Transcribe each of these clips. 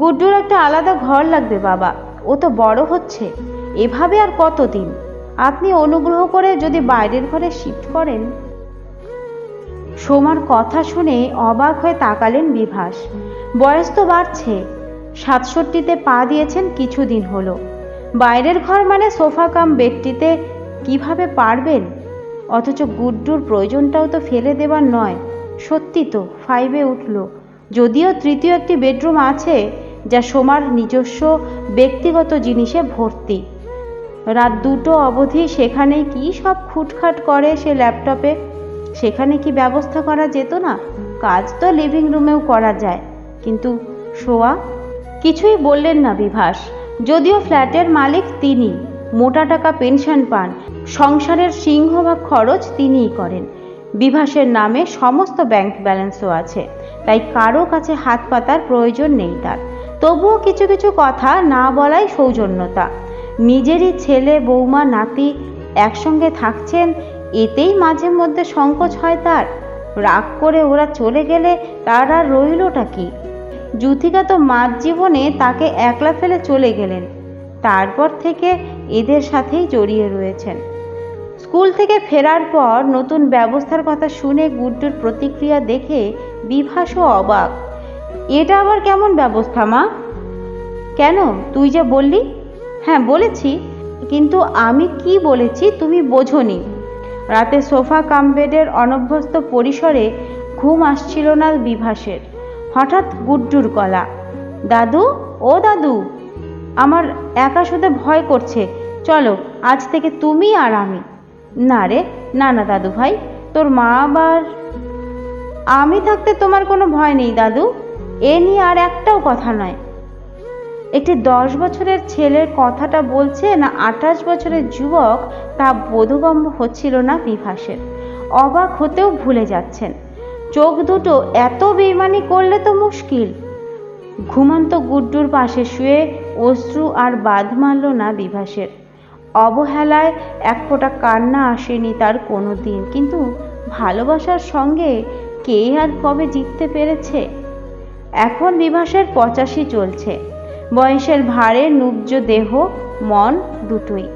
গুড্ডুর একটা আলাদা ঘর লাগবে, বাবা। ও তো বড় হচ্ছে। এভাবে আর কতদিন? আপনি অনুগ্রহ করে যদি বাইরের ঘরে শিফট করেন। সোমার কথা শুনে অবাক হয়ে তাকালেন বিভাস। বয়স তো বাড়ছে। সাতষট্টিতে পা দিয়েছেন কিছুদিন হলো। বাইরের ঘর মানে সোফা কাম বেডটিতে কীভাবে পারবেন? অথচ গুড্ডুর প্রয়োজনটাও তো ফেলে দেবার নয়। সত্যি তো ফাইভে উঠল। যদিও তৃতীয় একটি বেডরুম আছে যা সোমার নিজস্ব ব্যক্তিগত জিনিসে ভর্তি। রাত দুটো অবধি সেখানে কি সব খুটখাট করে সে ল্যাপটপে? সেখানে কি ব্যবস্থা করা যেত না? কাজ তো লিভিং রুমেও করা যায়। কিন্তু শোয়া? কিছুই বললেন না বিভাস। যদিও ফ্ল্যাটের মালিক তিনি, মোটা টাকা পেনশন পান, সংসারের সিংহভাগ খরচ তিনিই করেন। বিভাসের নামে সমস্ত ব্যাংক ব্যালেন্সও আছে। তাই কারও কাছে হাত পাতার প্রয়োজন নেই তার। তবুও কিছু কিছু কথা না বলাই সৌজন্যতা। নিজেরই ছেলে, বৌমা, নাতি একসঙ্গে থাকছেন, এতেই মাঝে মধ্যে সংকোচ হয় তার। রাগ করে ওরা চলে গেলে তার আর রইলটা কি? যুথিকা তো মাঝ জীবনে তাকে একলা ফেলে চলে গেলেন। তারপর থেকে এদের সাথেই জড়িয়ে রয়েছেন। স্কুল থেকে ফেরার পর নতুন ব্যবস্থার কথা শুনে গুড্ডুর প্রতিক্রিয়া দেখে বিভাসও অবাক। এটা আবার কেমন ব্যবস্থা, মা? কেন? তুই যে বললি? হ্যাঁ বলেছি। কিন্তু আমি কি বলেছি তুমি বোঝনি। রাতে সোফা কাম বেডের অনভ্যস্ত পরিসরে ঘুম আসছিল না বিভাসের। হঠাৎ গুড্ডুর গলা, দাদু, ও দাদু, আমার একা শুতে ভয় করছে। চলো, আজ থেকে তুমি আর আমি। না রে, না না, দাদু ভাই, তোর মা আবার? আমি থাকতে তোমার কোনো ভয় নেই, দাদু। এ নিয়ে আর একটাও কথা নয়। একটি দশ বছরের ছেলের কথাটা বলছে না আঠাশ বছরের যুবক, তা বোধগম্য হচ্ছিল না বিভাসের। অবাক হতেও ভুলে যাচ্ছেন। চোখ দুটো এত বেমানি করলে তো মুশকিল। ঘুমন্ত গুড্ডুর পাশে শুয়ে অশ্রু আর বাঁধ মারল না বিভাসের। অবহেলায় এক ফোঁটা কান্না আসেনি তার কোনো দিন কিন্তু ভালোবাসার সঙ্গে কে আর কবে জিততে পেরেছে? এখন বিভাসের পঁচাশি চলছে। বয়সের ভারে নুব্জ দেহ, মন দুটোই।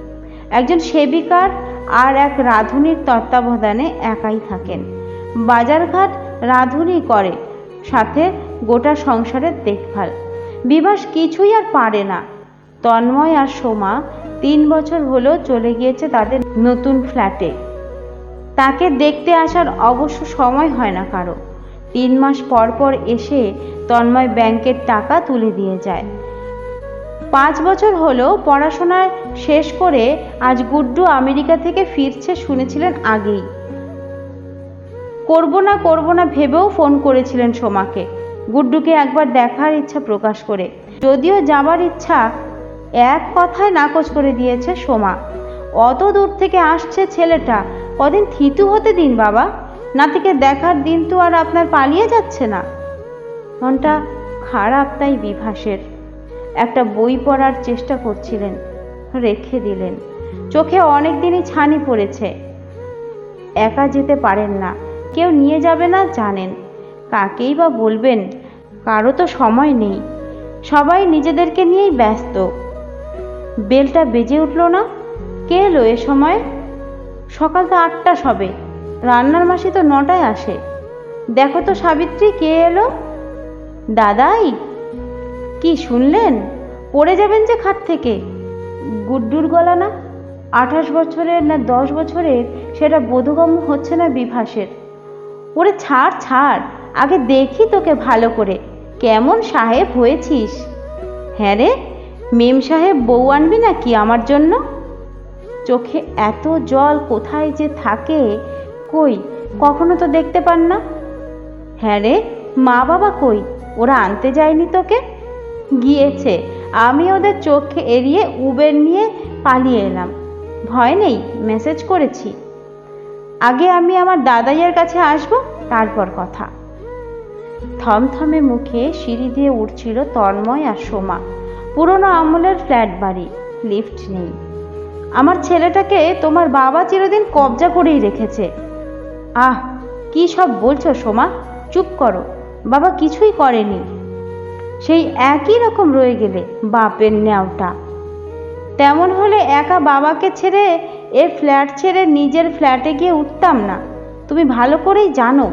একজন সেবিকার আর এক রাঁধুনির তত্ত্বাবধানে একাই থাকেন। বাজারঘাট রাঁধুনি করে, সাথে গোটা সংসারের দেখভাল। বিভাস কিছুই আর পারে না। তন্ময় আর সোমা তিন বছর হলো চলে গিয়েছে তাদের নতুন ফ্ল্যাটে। তাকে দেখতে আসার অবশ্য সময় হয় না কারও। তিন মাস পর পর এসে তন্ময় ব্যাংকের টাকা তুলে দিয়ে যায়। পাঁচ বছর হলো পড়াশোনায় শেষ করে আজ গুড্ডু আমেরিকা থেকে ফিরছে শুনেছিলেন আগেই। করব না করব না ভেবেও ফোন করেছিলেন সোমাকে। গুড্ডুকে একবার দেখার ইচ্ছা প্রকাশ করে। যদিও যাবার ইচ্ছা এক কথায় নাকচ করে দিয়েছে সোমা। অত দূর থেকে আসছে ছেলেটা। কদিন থিতু হতে দিন, বাবা। নাতিকে দেখার দিন তো আর আপনার পালিয়ে যাচ্ছে না। মনটা খারাপ তাই বিভাসের। একটা বই পড়ার চেষ্টা করছিলেন, রেখে দিলেন। চোখে অনেক দিনই ছানি পড়েছে। একা যেতে পারেন না। কেউ নিয়ে যাবে না, জানেন। কাকেই বা বলবেন? কারও তো সময় নেই। সবাই নিজেদেরকে নিয়েই ব্যস্ত। বেলটা বেজে উঠল না? কে এলো এ সময়? সকাল তো আটটা সবে, রান্নার মাসি তো নটায় আসে। দেখো তো সাবিত্রী, কে এলো? দাদাই? কি শুনলেন? পড়ে যাবেন যে খাট থেকে। গুড্ডুর গলা না? আঠাশ বছরের না দশ বছরের? সেটা বোধগম্য হচ্ছে না বিভাসের। ওরে ছাড় ছাড়, আগে দেখি তোকে ভালো করে। কেমন সাহেব হয়েছিস? হ্যাঁ রে মেম সাহেব বউ আনবি না কি আমার জন্য? চোখে এত জল কোথায় যে থাকে, কই, কখনো তো দেখতে পান না? হ্যাঁ রে, মা বাবা কই, ওরা আনতে যায়নি তোকে? গিয়েছে, আমি ওদের চোখে এড়িয়ে উবের নিয়ে পালিয়ে এলাম। ভয় নেই মেসেজ করেছি। আগে আমি আমার দাদাইয়ের কাছে আসব, তারপর কথা। থমথমে মুখে সিঁড়ি দিয়ে উঠছিল তন্ময় আর সোমা। পুরনো আমলের ফ্ল্যাট বাড়ি, লিফট নেই। আমার ছেলেটাকে তোমার বাবা চিরদিন কবজা করেই রেখেছে। আহ, কি সব বলছো সোমা? চুপ করো, বাবা কিছুই করেনি। সেই একই রকম রয়ে গেলে বাপের ন্যাওটা। তেমন হলে একা বাবাকে ছেড়ে এ ফ্ল্যাট ছেড়ে নিজের ফ্ল্যাটে গিয়ে উঠতাম না। তুমি ভালো করেই জানো।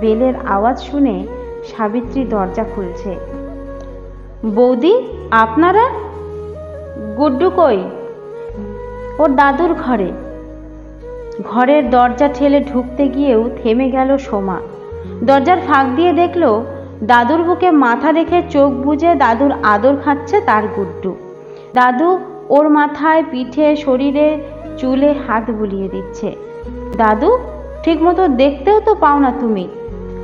বেলের আওয়াজ শুনে সাবিত্রী দরজা খুলছে। বৌদি, আপনারা? গুড্ডু কই? ওর দাদুর ঘরে। ঘরের দরজা ঠেলে ঢুকতে গিয়েও থেমে গেল সোমা। দরজার ফাঁক দিয়ে দেখল, দাদুর বুকে মাথা রেখে চোখ বুজে দাদুর আদর খাচ্ছে তার গুড্ডু। দাদু ওর মাথায় পিঠে, শরীরে, চুলে হাত বুলিয়ে দিচ্ছে। দাদু, ঠিকমতো দেখতেও তো পাও না তুমি।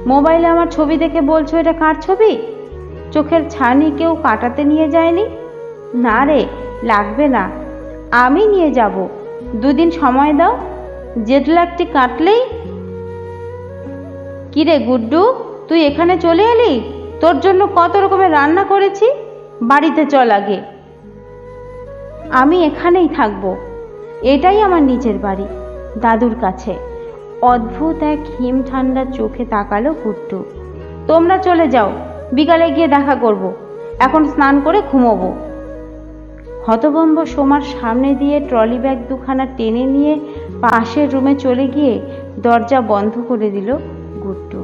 মোবাইলে আমার ছবি দেখে বলছো, এটা কার ছবি? চোখের ছানি কেউ কাটাতে নিয়ে যায়নি? না রে, লাগবে না। আমি নিয়ে যাব। দুদিন সময় দাও। জেটল্যাগটি কাটলেই? কিরে গুড্ডু, তুই এখানে চলে এলি? তোর জন্য কত রকমের রান্না করেছি? বাড়িতে চল আগে। আমি এখানেই থাকব। এটাই আমার নিজের বাড়ি, দাদুর কাছে। অদ্ভুত এক হিম ঠান্ডা চোখে তাকালো গুড্ডু। তোমরা চলে যাও। বিকালে গিয়ে দেখা করব। এখন স্নান করে ঘুমোবো। হতভম্ব সোমার সামনে দিয়ে ট্রলি ব্যাগ দুখানা টেনে নিয়ে পাশের রুমে চলে গিয়ে দরজা বন্ধ করে দিল গুড্ডু।